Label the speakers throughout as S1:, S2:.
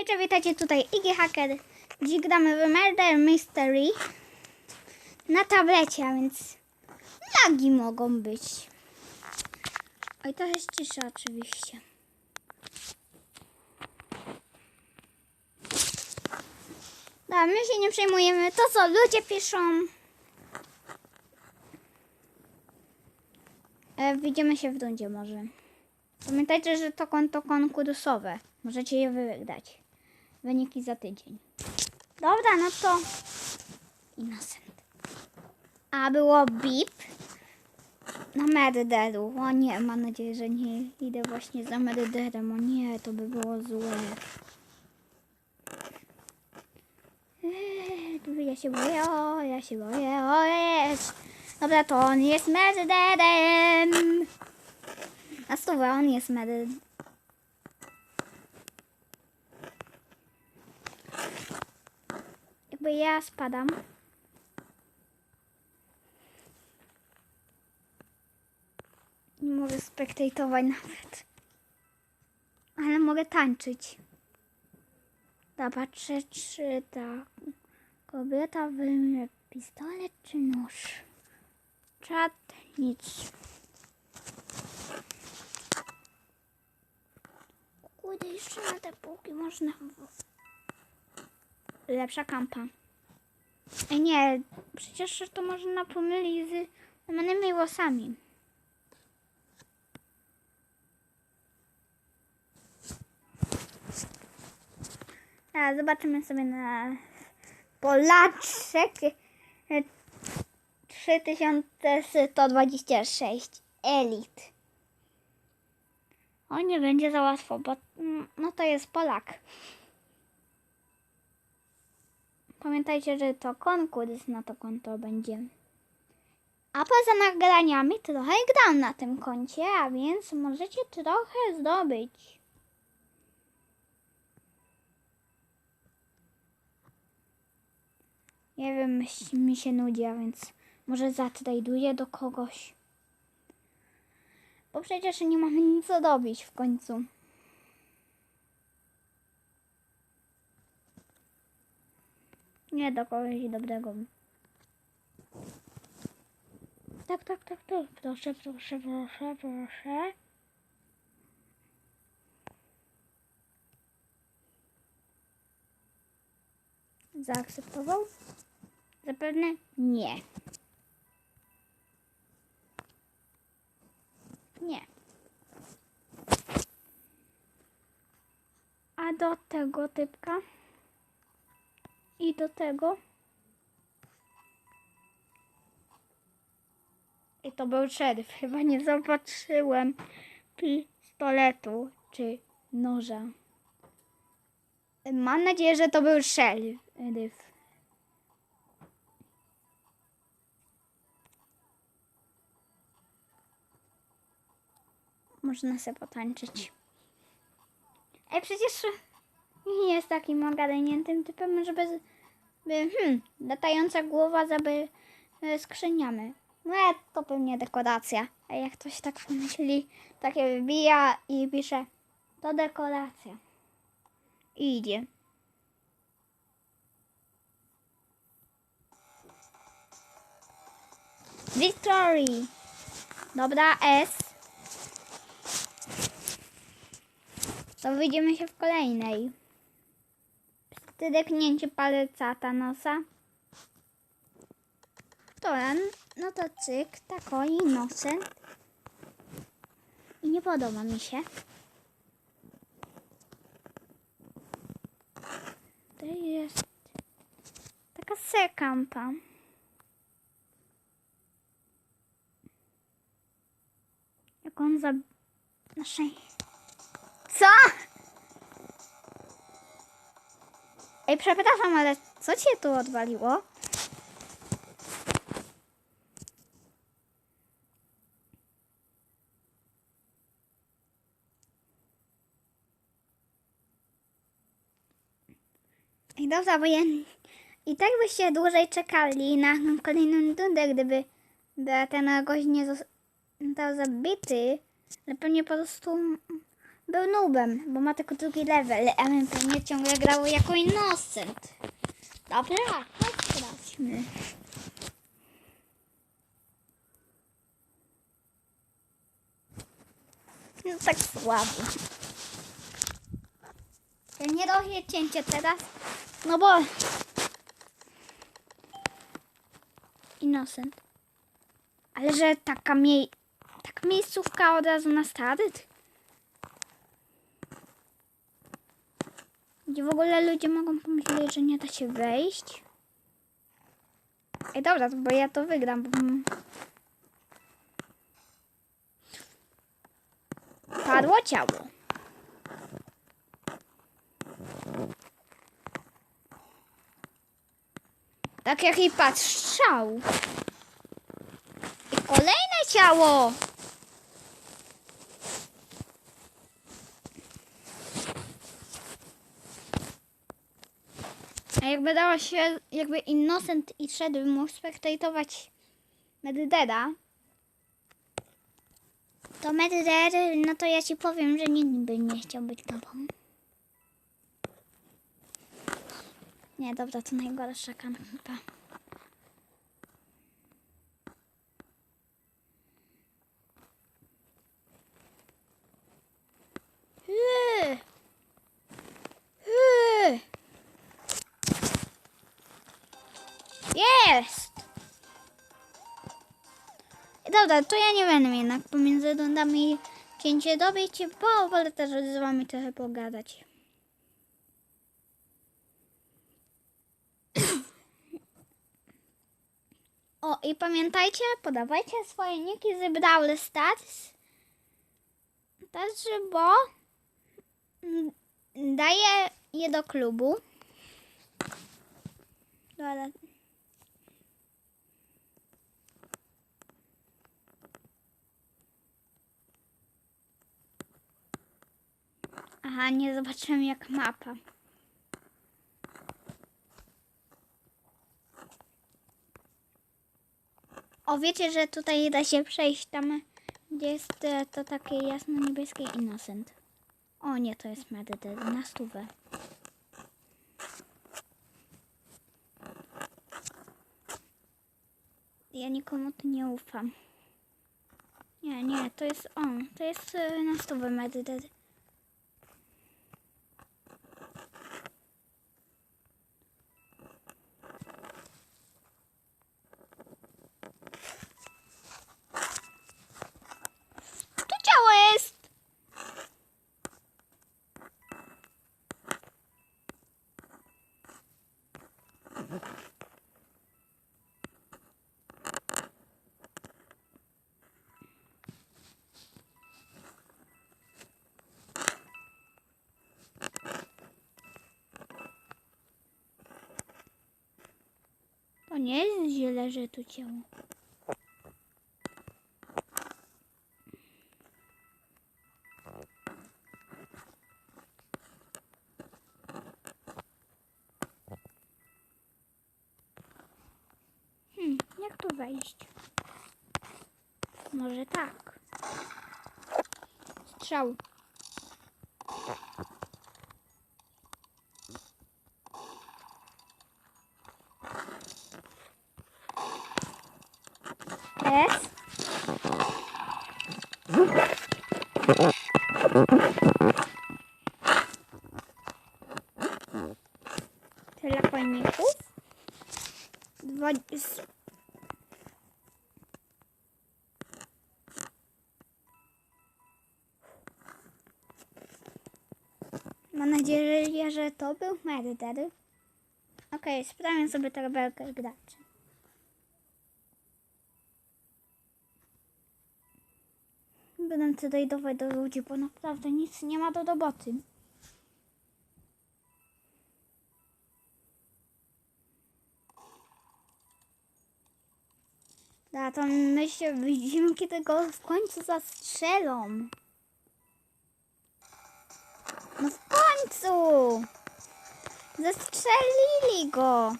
S1: Hej, cześć, witajcie tutaj Iggy Hacker. Dziś gramy w Murder Mystery na tablecie, a więc lagi mogą być. Oj, to jest cisza oczywiście. Dobra, my się nie przejmujemy. To co ludzie piszą. E, widzimy się w rundzie może. Pamiętajcie, że to konto konkursowe. Możecie je wygrać. Wyniki za tydzień. Dobra, no to innocent. A było bip na murderu. O nie, mam nadzieję, że nie idę właśnie za murderem. O nie, to by było złe. Eee, Ja się boję, o, ja się boję, o jest. Dobra, to on jest murderem. Na stówę on jest medy. Jakby ja spadam. Nie mogę spektatować nawet. Ale mogę tańczyć. Zobaczę, czy ta kobieta wyjmie pistolet czy nóż. Czad, nic. Kurde, jeszcze na te półki można. Lepsza kampa. Nie, przecież to można pomylić z lemonymi włosami. A, zobaczymy sobie na Polaczek e, 3126 Elit. O, nie będzie za łatwo, bo mm, no to jest Polak. Pamiętajcie, że to konkurs na to konto będzie. A poza nagraniami trochę gram na tym koncie, a więc możecie trochę zdobyć. Nie wiem, mi- się nudzi, a więc może zatraduję do kogoś. Bo przecież nie mamy nic zrobić w końcu. Nie do kogoś dobrego. Tak, tak, tak, tak. Proszę, proszę, proszę, proszę. Zaakceptował? Zapewne nie. Nie. A do tego typka i do tego. I to był szeryf. Chyba nie zobaczyłem pistoletu czy noża. Mam nadzieję, że to był szeryf. Można sobie potańczyć. Ej, przecież nie jest takim ogarniętym typem, żeby... By, hmm, latająca głowa za by, e, skrzyniami. No e, to pewnie dekoracja. A jak ktoś tak myśli, takie wybija i pisze, to dekoracja. I idzie. Victory! Dobra, S. To widzimy się w kolejnej. Stydeknięcie palca Thanosa. Dobra, no to cyk, takoi, nosem. I nie podoba mi się. To jest taka sekampa. Jak on za... Naszej... Co? Ej, przepraszam, ale co cię tu odwaliło? Ej, dobra, bo ja... I tak byście dłużej czekali na kolejną rundę, gdyby by ten gość nie został zabity, ale pewnie po prostu był nubem, bo ma tylko drugi level, a my pewnie ciągle grało jako innocent. Dobra, chodź sprawdźmy. No tak słabo. Ja nie robię cięcia teraz, no bo... Innocent. Ale że taka mniej... Taka miejscówka od razu na stadyt? Gdzie w ogóle ludzie mogą pomyśleć, że nie da się wejść? Ej, dobra, bo ja to wygram, bo... Padło ciało. Tak jak i patrz, strzał. I kolejne ciało. A jakby dało się, jakby Innocent i Shred mógł spektatować Meddeda, to Medded, no to ja ci powiem, że nikt by nie chciał być tobą. Nie, dobra, to najgorsza kanapa. Yy. Yy. Jest! Dobra, to ja nie będę jednak pomiędzy rundami cięcie dobić, bo wolę też z wami trochę pogadać. O, i pamiętajcie, podawajcie swoje niki z Brawl Stars. Też, bo daję je do klubu. Dobra. Aha, nie zobaczyłem jak mapa. O, wiecie, że tutaj da się przejść tam, gdzie jest e, to takie jasno-niebieskie Innocent. O nie, to jest Medydy na stówę. Ja nikomu tu nie ufam. Nie, nie, to jest on. To jest e, na stówę Medydy. Tu ciało jest! To nie jest źle, że tu ciało. Hmm, jak tu wejść? Może tak. Strzał. Jest? Tyle końników. Dwa... Mam nadzieję, że to był Murder. Okej, sprawdzę sobie tabelkę graczy. Będę tutaj dawać do ludzi, bo naprawdę nic nie ma do roboty. Da, to my się widzimy, kiedy go w końcu zastrzelą. No w końcu! Zastrzelili go!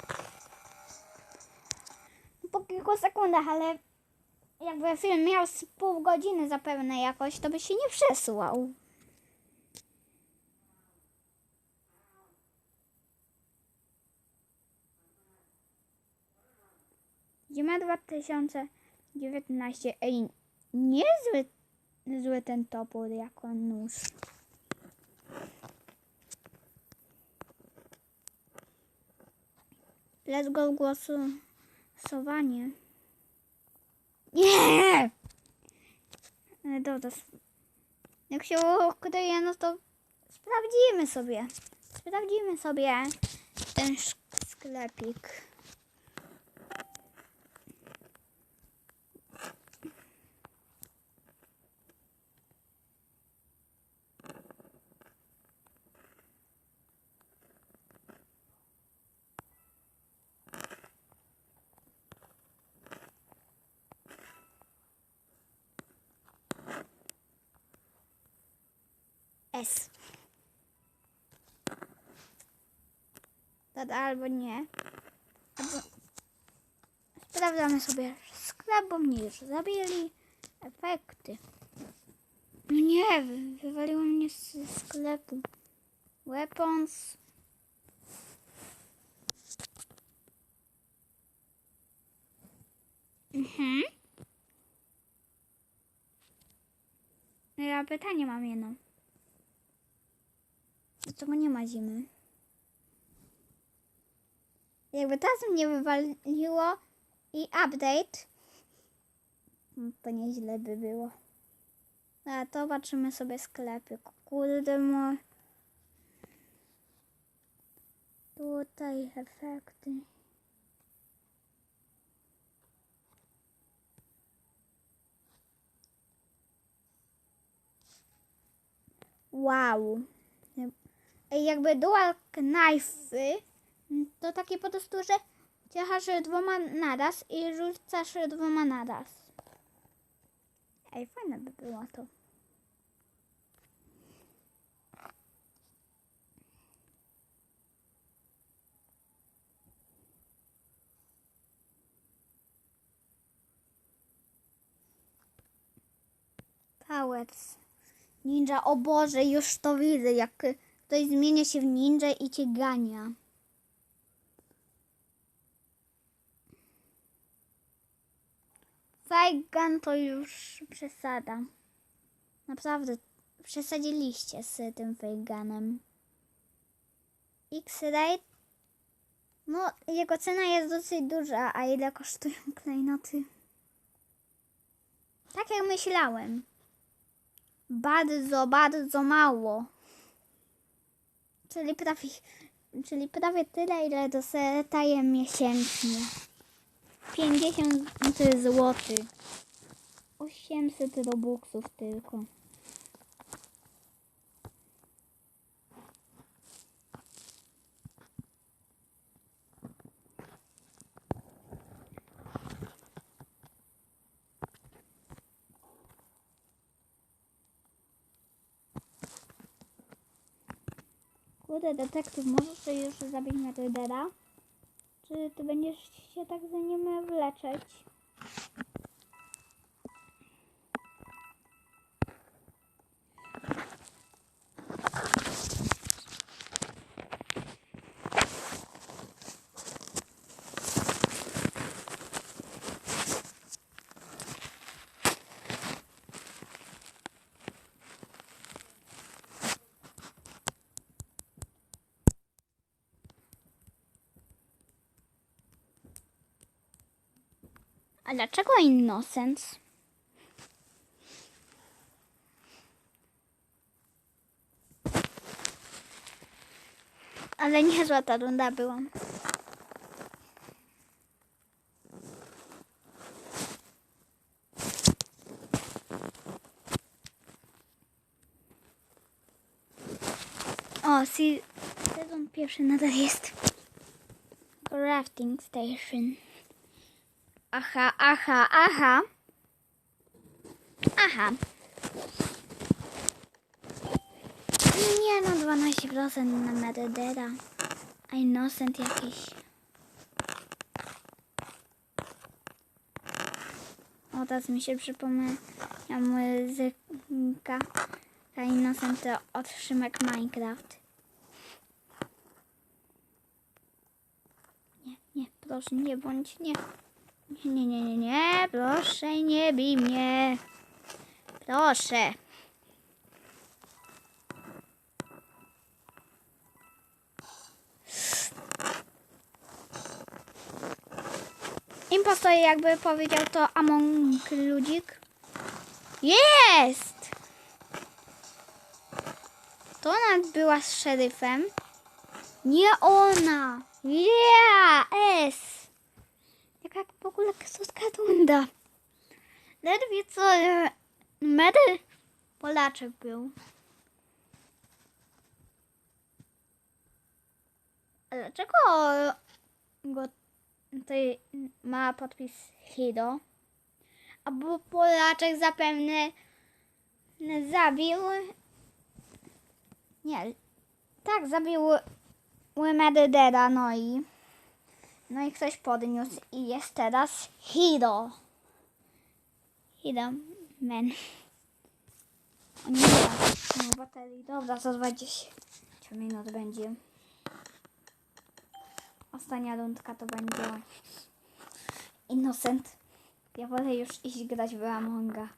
S1: Po kilku sekundach, ale jakby film miał z pół godziny zapewne jakoś, to by się nie przesłał. Zima 2019. Ej, niezły ten topór jako nóż. Let's go głosowanie. Nie! Dobra. Jak się ukryje, no to sprawdzimy sobie. Sprawdzimy sobie ten sklepik. S. Albo nie. Albo... Sprawdzamy sobie sklep, bo mnie już zabili. Efekty. No nie, wy- wywaliło mnie z sklepu. Weapons. Mhm. No ja pytanie mam jedno. Dlaczego nie ma zimy? Jakby teraz mnie wywaliło i update, to nieźle by było. A to zobaczymy sobie sklepy. Kurde. Tutaj efekty. Wow. Jakby dual knife, to takie po prostu, że ciachasz dwoma naraz i rzucasz dwoma naraz. Ej, fajne by było to. Powers. Ninja, o Boże, już to widzę, jak ktoś zmienia się w ninja i cię gania. Fajgan to już przesada. Naprawdę, przesadziliście z tym Fajganem. X-Ray, no jego cena jest dosyć duża, a ile kosztują klejnoty? Tak jak myślałem. Bardzo, bardzo mało. Czyli prawie, czyli prawie tyle, ile dostaję miesięcznie. 50 zł. 800 robuxów tylko. Kurde, detektyw, możesz już zabić Metrodera? Czy ty będziesz się tak za nim wleczeć? A dlaczego Innocence? Ale niezła ta runda była. O, sezon pierwszy nadal jest. Crafting Station. Aha, aha, aha. Aha. Nie no, 12% na Metadera. A Innocent jakiś. O, teraz mi się przypomniała muzyka. Ta Innocent to otrzymek Minecraft. Nie, nie, proszę, nie bądź, nie. Nie, nie, nie, nie, proszę, nie bij mnie. Proszę. Impostor jakby powiedział to Among Ludzik. Jest! To ona była z szeryfem. Nie ona. Yeah! S. Jaka w ogóle ksoska tunda. Ledwie co e, Polaczek był. A Dlaczego go tutaj ma podpis Hido? Albo Polaczek zapewne zabił. Nie, tak, zabił Mededera, no i. No i ktoś podniósł i jest teraz Hido. Hido, men. O nie, nie ma baterii. Dobra, za 20 minut będzie. Ostatnia rundka to będzie Innocent. Ja wolę już iść grać w Amonga.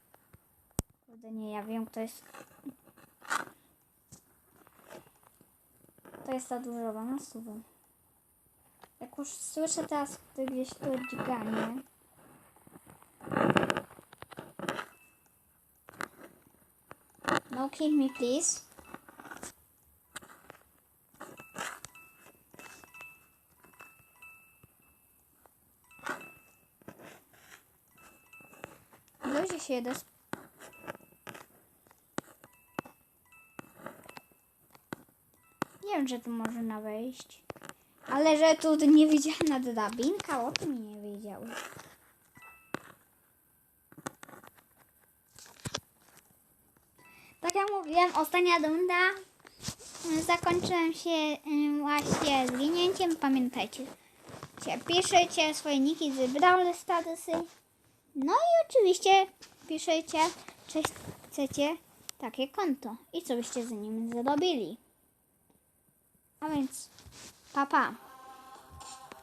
S1: Kurde nie, ja wiem kto jest. To jest ta dużowa na suwę. Jak już słyszę teraz gdzieś tu dźganie. No kill me please. Ludzie się sp- Nie wiem, że tu można wejść. Ale że tu nie widziana drabinka, o tym nie wiedział. Tak jak mówiłem, ostatnia runda zakończyłem się właśnie zginięciem. Pamiętajcie, piszecie swoje niki z Brawl Statusy. No i oczywiście piszecie, czy chcecie takie konto i co byście z nim zrobili. A więc, 爸爸。